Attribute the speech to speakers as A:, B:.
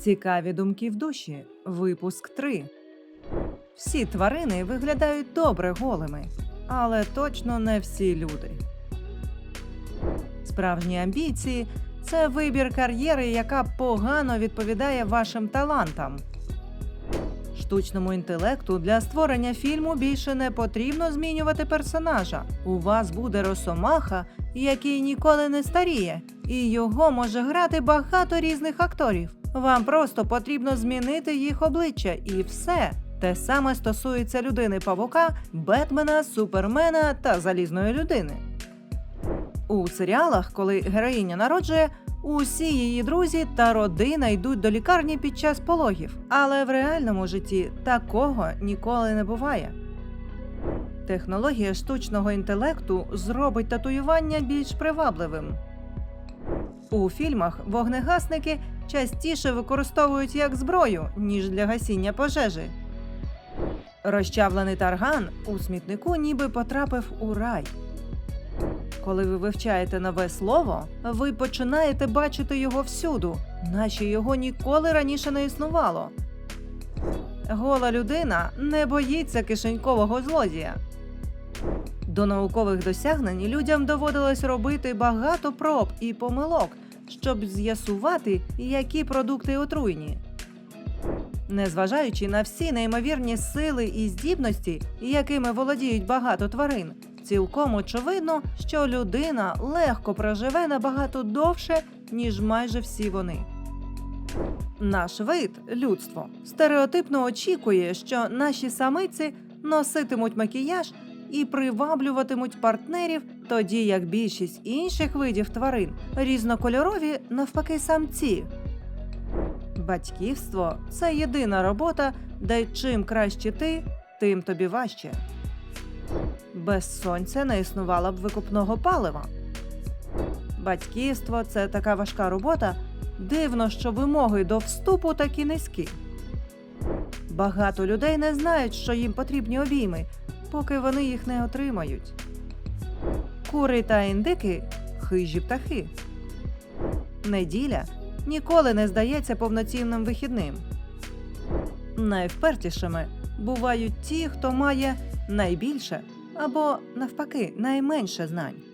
A: Цікаві думки в душі. Випуск 3. Всі тварини виглядають добре голими, але точно не всі люди. Справжні амбіції це вибір кар'єри, яка погано відповідає вашим талантам. Штучному інтелекту для створення фільму більше не потрібно змінювати персонажа. У вас буде росомаха, який ніколи не старіє, і його може грати багато різних акторів. Вам просто потрібно змінити їх обличчя, і все. Те саме стосується людини павука, Бетмена, Супермена та залізної людини. У серіалах, коли героїня народжує, усі її друзі та родина йдуть до лікарні під час пологів. Але в реальному житті такого ніколи не буває. Технологія штучного інтелекту зробить татуювання більш привабливим. У фільмах вогнегасники частіше використовують як зброю, ніж для гасіння пожежі. Розчавлений тарган у смітнику ніби потрапив у рай. Коли ви вивчаєте нове слово, ви починаєте бачити його всюду, наче його ніколи раніше не існувало. Гола людина не боїться кишенькового злодія. До наукових досягнень людям доводилось робити багато проб і помилок, щоб з'ясувати, які продукти отруйні. Незважаючи на всі неймовірні сили і здібності, якими володіють багато тварин, цілком очевидно, що людина легко проживе набагато довше, ніж майже всі вони. Наш вид, людство, стереотипно очікує, що наші самиці носитимуть макіяж і приваблюватимуть партнерів, тоді як більшість інших видів тварин різнокольорові навпаки самці. Батьківство це єдина робота, де чим краще ти, тим тобі важче. Без сонця не існувало б викупного палива. Батьківство це така важка робота. Дивно, що вимоги до вступу такі низькі. Багато людей не знають, що їм потрібні обійми, поки вони їх не отримають. Кури та індики хижі птахи. Неділя ніколи не здається повноцінним вихідним. Найвпертішими бувають ті, хто має найбільше або навпаки найменше знань.